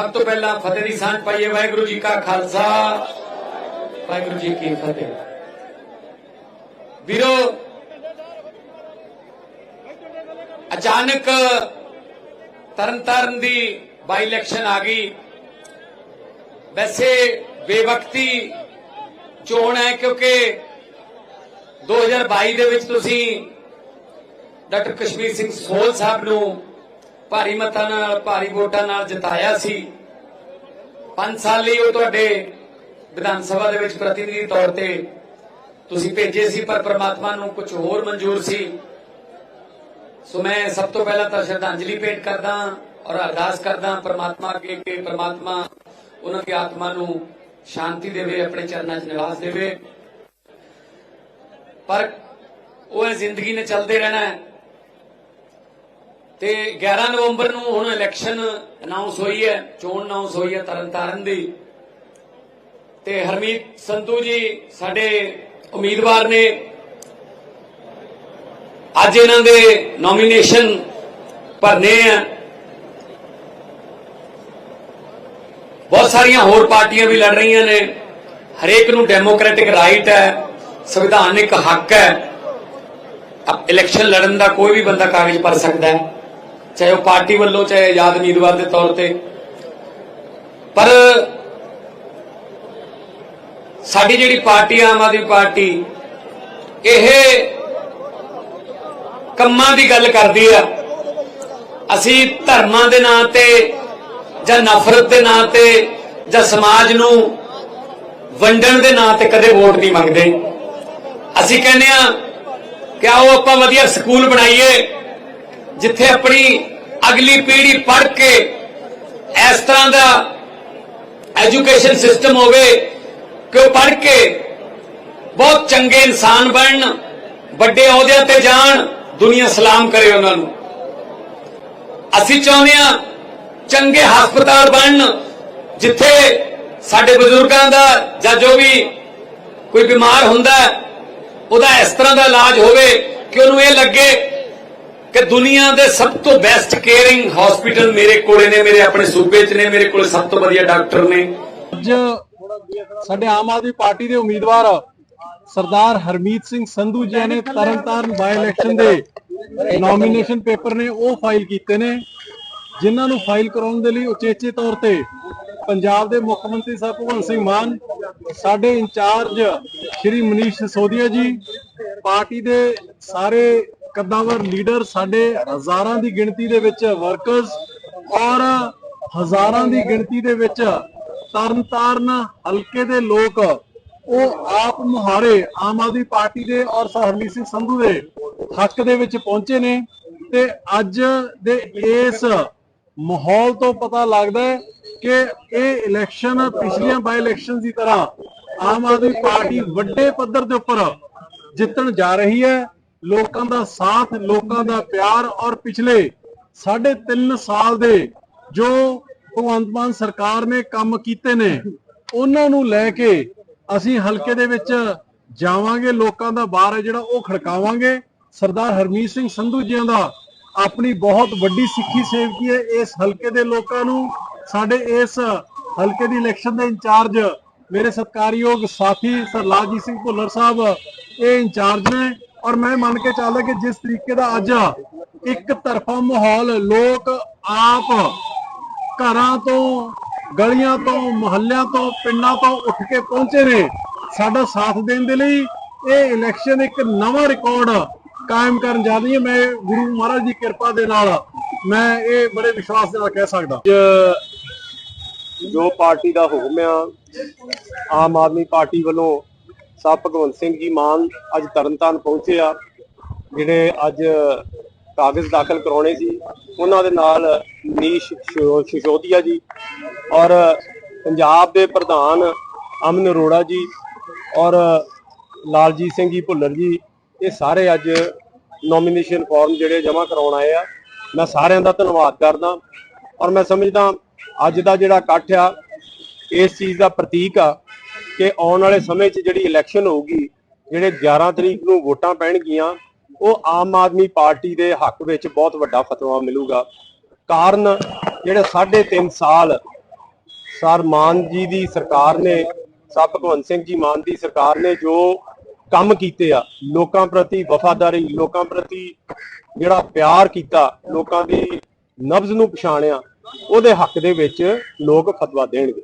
ਸਭ ਤੋਂ ਪਹਿਲਾਂ ਫਤਿਹ ਦੀ ਸਾਂਝ ਪਾਈਏ, ਵਾਹਿਗੁਰੂ ਜੀ ਕਾ ਖਾਲਸਾ। ਵਾਹਿਗੁਰੂ ਜੀ ਕੀ ਫਤਿਹ। ਵੀਰੋ, ਅਚਾਨਕ ਤਰਨਤਾਰਨ ਦੀ ਬਾਈ ਇਲੈਕਸ਼ਨ ਆ ਗਈ। ਵੈਸੇ ਬੇਵਕਤੀ ਚੋਣ ਹੈ, ਕਿਉਂਕਿ 2022 ਦੇ ਵਿੱਚ ਤੁਸੀਂ ਡਾਕਟਰ ਕਸ਼ਮੀਰ ਸਿੰਘ ਸੋਲ ਸਾਹਿਬ ਨੂੰ ਭਾਰੀ ਮਤਾਂ ਨਾਲ, ਭਾਰੀ ਵੋਟਾਂ ਨਾਲ ਜਿਤਾਇਆ ਸੀ। 5 ਸਾਲ ਲਈ ਉਹ ਤੁਹਾਡੇ ਵਿਧਾਨ ਸਭਾ ਦੇ ਵਿੱਚ ਪ੍ਰਤੀਨਿਧੀ ਤੌਰ ਤੇ ਤੁਸੀਂ ਭੇਜੇ ਸੀ, ਪਰ ਪ੍ਰਮਾਤਮਾ ਨੂੰ ਕੁਝ ਹੋਰ ਮਨਜ਼ੂਰ ਸੀ। ਸੋ ਮੈਂ ਸਭ ਤੋਂ ਪਹਿਲਾਂ ਤਾਂ ਸ਼ਰਧਾਂਜਲੀ ਭੇਟ ਕਰਦਾ ਔਰ ਅਰਦਾਸ ਕਰਦਾ ਪ੍ਰਮਾਤਮਾ ਅੱਗੇ ਕਿ ਪ੍ਰਮਾਤਮਾ ਉਹਨਾਂ ਦੀ ਆਤਮਾ ਨੂੰ ਸ਼ਾਂਤੀ ਦੇਵੇ, ਆਪਣੇ ਚਰਨਾਂ 'ਚ ਨਿਵਾਸ ਦੇਵੇ। ਪਰ ਉਹ ਇਹ ਜ਼ਿੰਦਗੀ ਨੇ ਚੱਲਦੇ ਰਹਿਣਾ ਹੈ। ਤੇ 11 ਨਵੰਬਰ ਨੂੰ ਹੁਣ ਇਲੈਕਸ਼ਨ ਅਨਾਉਂਸ ਹੋਈ ਹੈ, ਚੋਣ ਅਨਾਉਂਸ ਹੋਈ ਹੈ ਤਰਨਤਾਰਨ ਦੀ। ਤੇ ਹਰਮੀਤ ਸੰਧੂ ਜੀ ਸਾਡੇ ਉਮੀਦਵਾਰ ਨੇ। ਅੱਜ ਇਹਨਾਂ ਦੇ ਨੋਮੀਨੇਸ਼ਨ ਭਰਨੇ ਆ। ਬਹੁਤ ਸਾਰੀਆਂ ਹੋਰ ਪਾਰਟੀਆਂ ਵੀ ਲੜ ਰਹੀਆਂ ਨੇ। ਹਰੇਕ ਨੂੰ ਡੈਮੋਕ੍ਰੈਟਿਕ ਰਾਈਟ ਹੈ, ਸੰਵਿਧਾਨਿਕ ਹੱਕ ਹੈ। ਇਲੈਕਸ਼ਨ ਲੜਨ ਦਾ ਕੋਈ ਵੀ ਬੰਦਾ ਕਾਗਜ਼ ਭਰ ਸਕਦਾ ਹੈ। ਚਾਹੇ ਉਹ ਪਾਰਟੀ ਵੱਲੋਂ, ਚਾਹੇ ਆਜ਼ਾਦ ਉਮੀਦਵਾਰ ਦੇ ਤੌਰ ਤੇ। ਪਰ ਸਾਡੀ ਜਿਹੜੀ ਪਾਰਟੀ, ਆਮ ਆਦਮੀ ਪਾਰਟੀ, ਇਹ ਕੰਮਾਂ ਦੀ ਗੱਲ ਕਰਦੀ ਆ। ਅਸੀਂ ਧਰਮਾਂ ਦੇ ਨਾਂ ਤੇ, ਜਾਂ ਨਫ਼ਰਤ ਦੇ ਨਾਂ ਤੇ, ਜਾਂ ਸਮਾਜ ਨੂੰ ਵੰਡਣ ਦੇ ਨਾਂ ਤੇ ਕਦੇ ਵੋਟ ਨਹੀਂ ਮੰਗਦੇ। ਅਸੀਂ ਕਹਿੰਦੇ ਆ ਕਿ ਆਓ ਆਪਾਂ ਵਧੀਆ ਸਕੂਲ ਬਣਾਈਏ। ਜਿੱਥੇ ਆਪਣੀ ਅਗਲੀ ਪੀੜ੍ਹੀ ਪੜ੍ਹ ਕੇ ਇਸ ਤਰ੍ਹਾਂ ਦਾ ਐਜੂਕੇਸ਼ਨ ਸਿਸਟਮ ਹੋਵੇ ਕਿ ਉਹ ਪੜ੍ਹ ਕੇ ਬਹੁਤ ਚੰਗੇ ਇਨਸਾਨ ਬਣਨ, ਵੱਡੇ ਅਹੁਦਿਆਂ ਤੇ ਜਾਣ, ਦੁਨੀਆ ਸਲਾਮ ਕਰੇ ਉਹਨਾਂ ਨੂੰ। ਅਸੀਂ ਚਾਹੁੰਦੇ ਆ ਚੰਗੇ ਹਸਪਤਾਲ ਬਣਨ, ਜਿੱਥੇ ਸਾਡੇ ਬਜ਼ੁਰਗਾਂ ਦਾ ਜਾਂ ਜੋ ਵੀ ਕੋਈ ਬਿਮਾਰ ਹੁੰਦਾ, ਉਹਦਾ ਇਸ ਤਰ੍ਹਾਂ ਦਾ ਇਲਾਜ ਹੋਵੇ ਕਿ ਉਹਨੂੰ ਇਹ ਲੱਗੇ ਕਿ ਦੁਨੀਆ ਦੇ ਸਭ ਤੋਂ ਬੈਸਟ ਕੇਅਰਿੰਗ ਹਸਪੀਟਲ ਮੇਰੇ ਕੋਲੇ ਨੇ, ਮੇਰੇ ਆਪਣੇ ਸੂਬੇ 'ਚ ਨੇ, ਮੇਰੇ ਕੋਲੇ ਸਭ ਤੋਂ ਵਧੀਆ ਡਾਕਟਰ ਨੇ। ਅੱਜ ਸਾਡੇ ਆਮ ਆਦਮੀ ਪਾਰਟੀ ਦੇ ਉਮੀਦਵਾਰ ਸਰਦਾਰ ਹਰਮੀਤ ਸਿੰਘ ਸੰਧੂ ਜੀ ਨੇ ਤਰਨਤਾਰਨ ਬਾਈ ਇਲੈਕਸ਼ਨ ਦੇ ਨੋਮੀਨੇਸ਼ਨ ਪੇਪਰ ਨੇ ਉਹ ਫਾਈਲ ਕੀਤੇ ਨੇ, ਜਿਨ੍ਹਾਂ ਨੂੰ ਫਾਈਲ ਕਰਾਉਣ ਦੇ ਲਈ ਉਚੇਚੇ ਤੌਰ ਤੇ ਪੰਜਾਬ ਦੇ ਮੁੱਖ ਮੰਤਰੀ ਸਾਹਿਬ ਭਗਵੰਤ ਸਿੰਘ ਮਾਨ, ਸਾਡੇ ਇੰਚਾਰਜ ਸ਼੍ਰੀ ਮਨੀਸ਼ ਸੋਦੀਆ ਜੀ, ਪਾਰਟੀ ਦੇ ਸਾਰੇ ਕੱਦਾਵਰ ਲੀਡਰ ਸਾਡੇ ਹਜ਼ਾਰਾਂ ਦੀ ਗਿਣਤੀ ਦੇ ਵਿੱਚ ਵਰਕਰਸ ਔਰ ਹਜ਼ਾਰਾਂ ਦੀ ਗਿਣਤੀ ਦੇ ਵਿੱਚ ਤਰਨਤਾਰਨ ਹਲਕੇ ਦੇ ਲੋਕ, ਉਹ ਆਪ ਮੁਹਾਰੇ ਆਮ ਆਦਮੀ ਪਾਰਟੀ ਦੇ ਔਰ ਹਰਮੀਤ ਸਿੰਘ ਸੰਧੂ ਦੇ ਹੱਕ ਦੇ ਵਿੱਚ ਪਹੁੰਚੇ ਨੇ ਤੇ ਅੱਜ ਦੇ ਇਸ ਮਾਹੌਲ ਤੋਂ ਪਤਾ ਲੱਗਦਾ ਹੈ ਕਿ ਇਹ ਇਲੈਕਸ਼ਨ ਪਿਛਲੀਆਂ ਬਾਈ ਇਲੈਕਸ਼ਨ ਦੀ ਤਰ੍ਹਾਂ ਆਮ ਆਦਮੀ ਪਾਰਟੀ ਵੱਡੇ ਪੱਧਰ ਦੇ ਉੱਪਰ ਜਿੱਤਣ ਜਾ ਰਹੀ ਹੈ। ਲੋਕਾਂ ਦਾ ਸਾਥ, ਲੋਕਾਂ ਦਾ ਪਿਆਰ ਔਰ ਪਿਛਲੇ ਸਾਢੇ 3 ਸਾਲ ਦੇ ਜੋ ਭਗਵੰਤ ਮਾਨ ਸਰਕਾਰ ਨੇ ਕੰਮ ਕੀਤੇ ਨੇ, ਉਹਨਾਂ ਨੂੰ ਲੈ ਕੇ ਅਸੀਂ ਹਲਕੇ ਦੇ ਵਿੱਚ ਜਾਵਾਂਗੇ, ਲੋਕਾਂ ਦਾ ਬਾਰ ਹੈ ਜਿਹੜਾ ਉਹ ਖੜਕਾਵਾਂਗੇ। ਸਰਦਾਰ ਹਰਮੀਤ ਸਿੰਘ ਸੰਧੂ ਜੀ ਦਾ ਆਪਣੀ ਬਹੁਤ ਵੱਡੀ ਸਿੱਖੀ ਸੇਵਕੀ ਹੈ, ਇਸ ਹਲਕੇ ਦੇ ਲੋਕਾਂ ਨੂੰ, ਸਾਡੇ ਇਸ ਹਲਕੇ ਦੀ ਇਲੈਕਸ਼ਨ ਦੇ ਇੰਚਾਰਜ ਮੇਰੇ ਸਤਿਕਾਰਯੋਗ ਸਾਥੀ ਸਰਲਾਜੀਤ ਸਿੰਘ ਭੁੱਲਰ ਸਾਹਿਬ, ਇਹ ਇੰਚਾਰਜ ਨੇ। ਔਰ ਮੈਂ ਮੰਨ ਕੇ ਚੱਲਦਾ ਕਿ ਜਿਸ ਤਰੀਕੇ ਦਾ ਅੱਜ ਇੱਕ ਤਰਫਾ ਮਾਹੌਲ ਲੋਕ ਆਪ ਘਰਾਂ ਤੋਂ, ਗਲੀਆਂ ਤੋਂ, ਮੁਹੱਲਿਆਂ ਤੋਂ, ਪਿੰਡਾਂ ਤੋਂ ਉੱਠ ਕੇ ਪਹੁੰਚੇ ਨੇ, ਸਾਡਾ ਸਾਥ ਦੇਣ ਦੇ ਲਈ ਇਹ ਇਲੈਕਸ਼ਨ ਇੱਕ ਨਵਾਂ ਰਿਕਾਰਡ ਕਾਇਮ ਕਰਨ ਜਾ ਰਹੀ ਹੈ। ਮੈਂ ਗੁਰੂ ਮਹਾਰਾਜ ਦੀ ਕਿਰਪਾ ਦੇ ਨਾਲ ਮੈਂ ਇਹ ਬੜੇ ਵਿਸ਼ਵਾਸ ਨਾਲ ਕਹਿ ਸਕਦਾ। ਜੋ ਪਾਰਟੀ ਦਾ ਹੁਕਮ ਆ, ਆਮ ਆਦਮੀ ਪਾਰਟੀ ਵੱਲੋਂ ਸਾਹਿਬ ਭਗਵੰਤ ਸਿੰਘ ਜੀ ਮਾਨ ਅੱਜ ਤਰਨਤਾਰਨ ਪਹੁੰਚੇ ਆ, ਜਿਹੜੇ ਅੱਜ ਕਾਗਜ਼ ਦਾਖਲ ਕਰਾਉਣੇ ਸੀ। ਉਹਨਾਂ ਦੇ ਨਾਲ ਨੀਸ਼ ਸ਼ਿਸ਼ੋ- ਸ਼ਿਸ਼ੋਦੀਆ ਜੀ ਔਰ ਪੰਜਾਬ ਦੇ ਪ੍ਰਧਾਨ ਅਮਨ ਅਰੋੜਾ ਜੀ ਔਰ ਲਾਲਜੀਤ ਸਿੰਘ ਜੀ ਭੁੱਲਰ ਜੀ, ਇਹ ਸਾਰੇ ਅੱਜ ਨੋਮੀਨੇਸ਼ਨ ਫਾਰਮ ਜਿਹੜੇ ਜਮ੍ਹਾਂ ਕਰਾਉਣ ਆਏ ਆ। ਮੈਂ ਸਾਰਿਆਂ ਦਾ ਧੰਨਵਾਦ ਕਰਦਾ ਔਰ ਮੈਂ ਸਮਝਦਾ ਅੱਜ ਦਾ ਜਿਹੜਾ ਇਕੱਠ ਆ, ਇਸ ਚੀਜ਼ ਦਾ ਪ੍ਰਤੀਕ ਆ ਕਿ ਆਉਣ ਵਾਲੇ ਸਮੇਂ 'ਚ ਜਿਹੜੀ ਇਲੈਕਸ਼ਨ ਹੋਊਗੀ, ਜਿਹੜੇ 11 ਤਰੀਕ ਨੂੰ ਵੋਟਾਂ ਪੈਣਗੀਆਂ, ਉਹ ਆਮ ਆਦਮੀ ਪਾਰਟੀ ਦੇ ਹੱਕ ਵਿੱਚ ਬਹੁਤ ਵੱਡਾ ਫਤਵਾ ਮਿਲੂਗਾ। ਕਾਰਨ ਜਿਹੜੇ 3.5 ਸਾਲ ਸਰ ਮਾਨ ਜੀ ਦੀ ਸਰਕਾਰ ਨੇ, ਸਰ ਭਗਵੰਤ ਸਿੰਘ ਜੀ ਮਾਨ ਦੀ ਸਰਕਾਰ ਨੇ ਜੋ ਕੰਮ ਕੀਤੇ ਆ, ਲੋਕਾਂ ਪ੍ਰਤੀ ਵਫਾਦਾਰੀ, ਲੋਕਾਂ ਪ੍ਰਤੀ ਜਿਹੜਾ ਪਿਆਰ ਕੀਤਾ, ਲੋਕਾਂ ਦੀ ਨਬਜ਼ ਨੂੰ ਪਛਾਣਿਆ, ਉਹਦੇ ਹੱਕ ਦੇ ਵਿੱਚ ਲੋਕ ਫਤਵਾ ਦੇਣਗੇ।